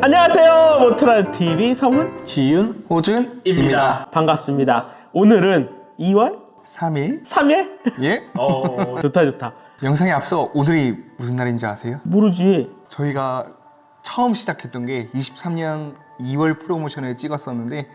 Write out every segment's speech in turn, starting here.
안녕하세요. 모트라 TV 성훈 지윤, 호준입니다. 반갑습니다. 오늘은 2월 3일 3일? 예. 어, 좋다 좋다. 영상에 앞서 오늘이 무슨 날인지 아세요? 모르지. 저희가 처음 시작했던 게 23년 2월 프로모션을 찍었었는데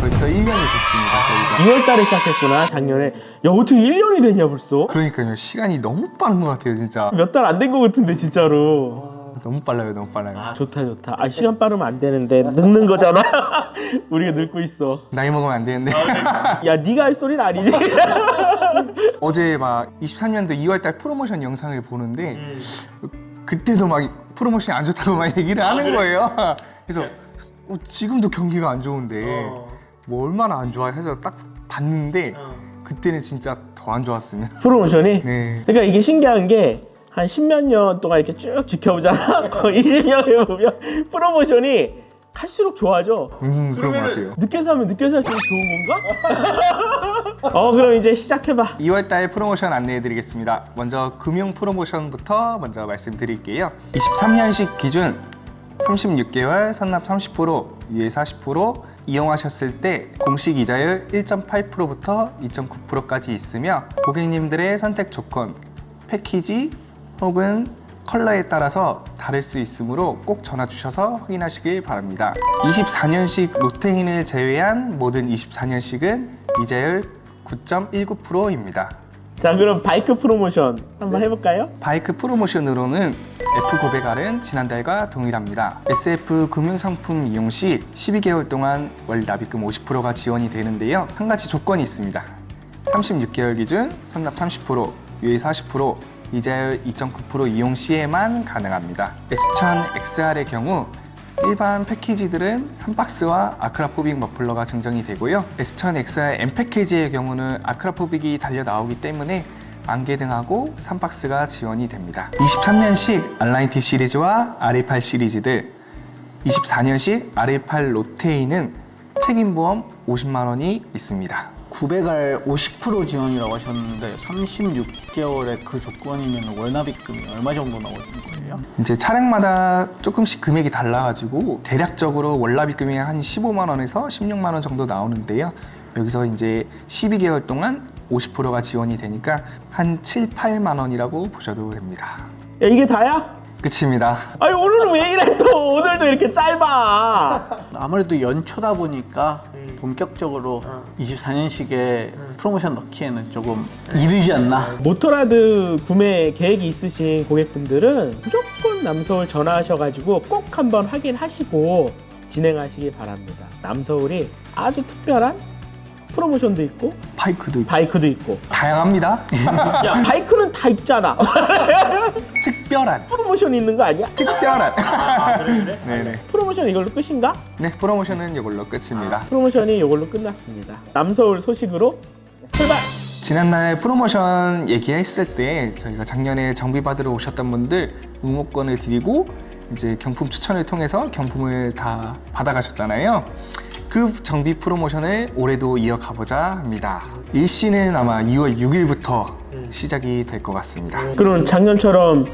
벌써 1년이 됐습니다. 저희가. 2월 달에 시작했구나. 작년에. 야, 어떻게 1년이 됐냐 벌써? 그러니까요. 시간이 너무 빠른 것 같아요, 진짜. 몇 달 안 된 것 같은데 진짜로. 너무 빨라요, 너무 빨라요. 아, 좋다 좋다. 아, 시간 빠르면 안 되는데 늙는 거잖아. 우리가 늙고 있어. 나이 먹으면 안 되는데. 야, 네가 할 소리는 아니지. 어제 막 23년도 2월 달 프로모션 영상을 보는데 그때도 막 프로모션이 안 좋다고 막 얘기를 하는 거예요. 그래서 어, 지금도 경기가 안 좋은데 뭐 얼마나 안 좋아 해서 딱 봤는데 그때는 진짜 더 안 좋았습니다. 프로모션이. 네. 그러니까 이게 신기한 게 한 십몇 년 동안 이렇게 쭉 지켜보잖아. 거의 20년에 보면 프로모션이 갈수록 좋아져. 음 그런 것 같아요. 늦게 사면 늦게 살수록 좋은 건가? 어 그럼 이제 시작해봐. 2월 달 프로모션 안내해 드리겠습니다. 먼저 금융 프로모션부터 먼저 말씀드릴게요. 23년식 기준 36개월 선납 30% 유예 40% 이용하셨을 때 공식 이자율 1.8%부터 2.9%까지 있으며 고객님들의 선택 조건, 패키지 혹은 컬러에 따라서 다를 수 있으므로 꼭 전화 주셔서 확인하시길 바랍니다. 24년식 롯데인을 제외한 모든 24년식은 이자율 9.19%입니다. 자 그럼 바이크 프로모션 한번 해볼까요? 바이크 프로모션으로는 F900R은 지난달과 동일합니다. SF 금융상품 이용 시 12개월 동안 월 납입금 50%가 지원이 되는데요. 한 가지 조건이 있습니다. 36개월 기준 선납 30%, 유예 40%, 이자율 2.9% 이용 시에만 가능합니다. S1000 XR의 경우 일반 패키지들은 3박스와 아크라포빅 머플러가 증정이 되고요. S1000 XR M 패키지의 경우는 아크라포빅이 달려 나오기 때문에 안개 등하고 3박스가 지원이 됩니다. 23년식 알라인티 시리즈와 RA8 시리즈들, 24년식 RA8 로테이는 책임보험 50만 원이 있습니다. 900알 50% 지원이라고 하셨는데 36개월에 그 조건이면 월납입금이 얼마 정도 나오는 거예요? 이제 차량마다 조금씩 금액이 달라가지고 대략적으로 월납입금이 한 15만 원에서 16만 원 정도 나오는데요. 여기서 이제 12개월 동안 50%가 지원이 되니까 한 7, 8만 원이라고 보셔도 됩니다. 야 이게 다야? 끝입니다. 아니 오늘은 왜 이래 또 오늘도 이렇게 짧아. 아무래도 연초다 보니까 본격적으로 24년식에 프로모션 넣기에는 조금 이르지 않나? 모토라드 구매 계획이 있으신 고객분들은 무조건 남서울 전화하셔가지고 꼭 한번 확인하시고 진행하시기 바랍니다. 남서울이 아주 특별한 프로모션도 있고 바이크도 있고. 바이크도 있고. 다양합니다. 야 바이크는 다 있잖아 특별한 프로모션이 있는 거 아니야? 특별한. 네네. 프로모션 이걸로 끝인가? 네 프로모션은 이걸로 끝입니다. 프로모션이 이걸로 끝났습니다. 남서울 소식으로 출발! 지난날 프로모션 얘기했을 때 저희가 작년에 정비 받으러 오셨던 분들 응모권을 드리고 이제 경품 추천을 통해서 경품을 다 받아가셨잖아요. 그 정비 프로모션을 올해도 이어가 보자 합니다. 일시는 아마 2월 6일부터 시작이 될 것 같습니다. 그럼 작년처럼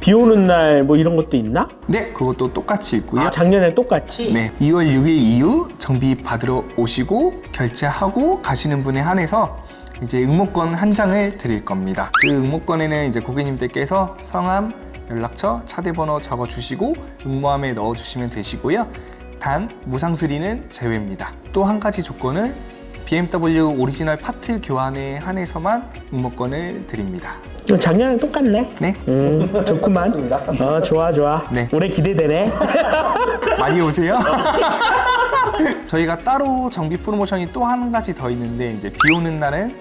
비 오는 날 뭐 이런 것도 있나? 네, 그것도 똑같이 있고요. 아, 작년에 똑같이? 네, 2월 6일 이후 정비 받으러 오시고 결제하고 가시는 분에 한해서 이제 응모권 한 장을 드릴 겁니다. 그 응모권에는 이제 고객님들께서 성함, 연락처, 차대번호 적어 주시고 응모함에 넣어 주시면 되시고요. 단 무상 수리는 제외입니다. 또 한 가지 조건은 BMW 오리지널 파트 교환에 한해서만 응모권을 드립니다. 어, 작년랑 똑같네. 네, 음, 좋구만. 어, 좋아, 좋아. 네. 올해 기대되네. 많이 오세요. 저희가 따로 정비 프로모션이 또 한 가지 더 있는데 이제 비 오는 날은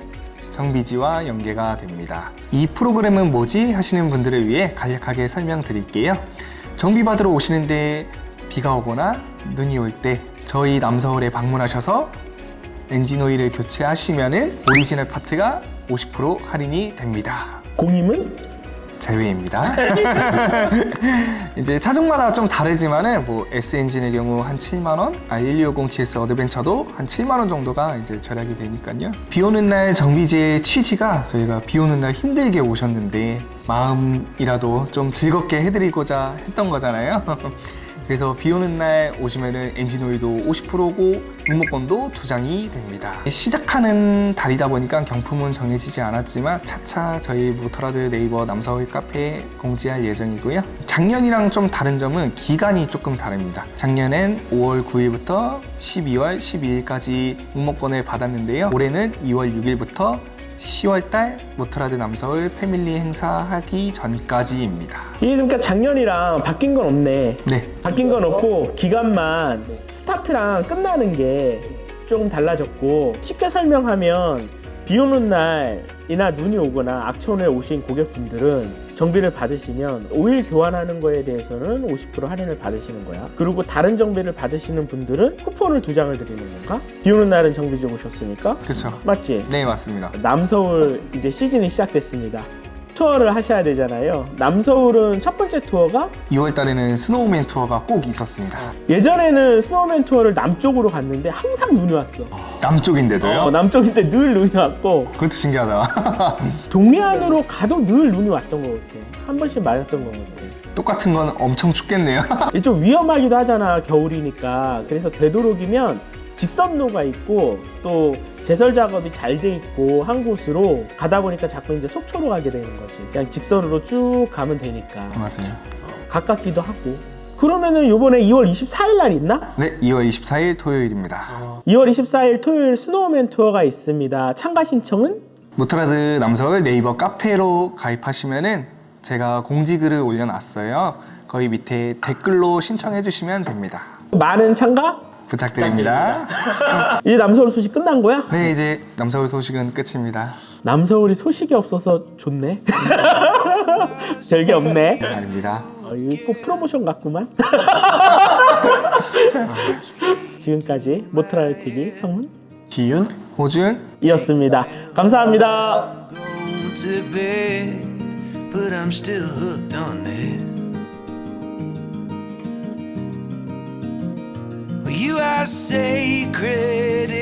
정비지와 연계가 됩니다. 이 프로그램은 뭐지 하시는 분들을 위해 간략하게 설명드릴게요. 정비 받으러 오시는데 비가 오거나 눈이 올 때 저희 남서울에 방문하셔서 엔진 오일을 교체하시면은 오리지널 파트가 50% 할인이 됩니다. 공임은? 제외입니다. 이제 차종마다 좀 다르지만은 뭐 S 엔진의 경우 한 7만 원, 아1250 GS 어드벤처도 한 7만 원 정도가 이제 절약이 되니까요. 비 오는 날 정비제의 취지가 저희가 비 오는 날 힘들게 오셨는데 마음이라도 좀 즐겁게 해드리고자 했던 거잖아요. 그래서 비 오는 날 오시면은 엔진 오일도 50%고 응모권도 두 장이 됩니다. 시작하는 달이다 보니까 경품은 정해지지 않았지만 차차 저희 모터라드 네이버 남서울 카페에 공지할 예정이고요. 작년이랑 좀 다른 점은 기간이 조금 다릅니다. 작년엔 5월 9일부터 12월 12일까지 응모권을 받았는데요. 올해는 2월 6일부터 10월달 모터라드 남서울 패밀리 행사하기 전까지입니다. 이게 그러니까 작년이랑 바뀐 건 없네. 네, 바뀐 건 없고 기간만 스타트랑 끝나는 게 조금 달라졌고 쉽게 설명하면 비 오는 날이나 눈이 오거나 악천후에 오신 고객분들은 정비를 받으시면 오일 교환하는 거에 대해서는 50% 할인을 받으시는 거야. 그리고 다른 정비를 받으시는 분들은 쿠폰을 두 장을 드리는 건가? 비 오는 날은 정비직 오셨으니까 그렇죠. 맞지? 네 맞습니다. 남서울 이제 시즌이 시작됐습니다. 투어를 하셔야 되잖아요. 남서울은 첫 번째 투어가 2월 달에는 스노우맨 투어가 꼭 있었습니다. 예전에는 스노우맨 투어를 남쪽으로 갔는데 항상 눈이 왔어. 남쪽인데도요? 어, 남쪽인데 늘 눈이 왔고 그것도 신기하다. 동해안으로 가도 늘 눈이 왔던 것 같아. 한 번씩 맞았던 것 같아. 똑같은 건 엄청 춥겠네요. 이게 좀 위험하기도 하잖아 겨울이니까. 그래서 되도록이면 직선로가 있고 또 제설 작업이 잘 돼 있고 한 곳으로 가다 보니까 자꾸 이제 속초로 가게 되는 거지. 그냥 직선으로 쭉 가면 되니까 맞아요. 가깝기도 하고. 그러면은 요번에 2월 24일 날 있나? 네, 2월 24일 토요일입니다. 2월 24일 토요일 스노우맨 투어가 있습니다. 참가 신청은 모터라드 남서울 네이버 카페로 가입하시면은 제가 공지글을 올려놨어요. 거기 밑에 댓글로 신청해 주시면 됩니다. 많은 참가? 부탁드립니다. 이제 남서울 소식 끝난 거야? 네, 이제 남서울 소식은 끝입니다. 남서울이 소식이 없어서 좋네. 별게 없네. 아닙니다. 어, 이거 꼭 프로모션 같구만. 지금까지 모트라이 TV 성문 지윤 호준 이었습니다. 감사합니다. Going to bed, but I'm still hooked on it. You are sacred,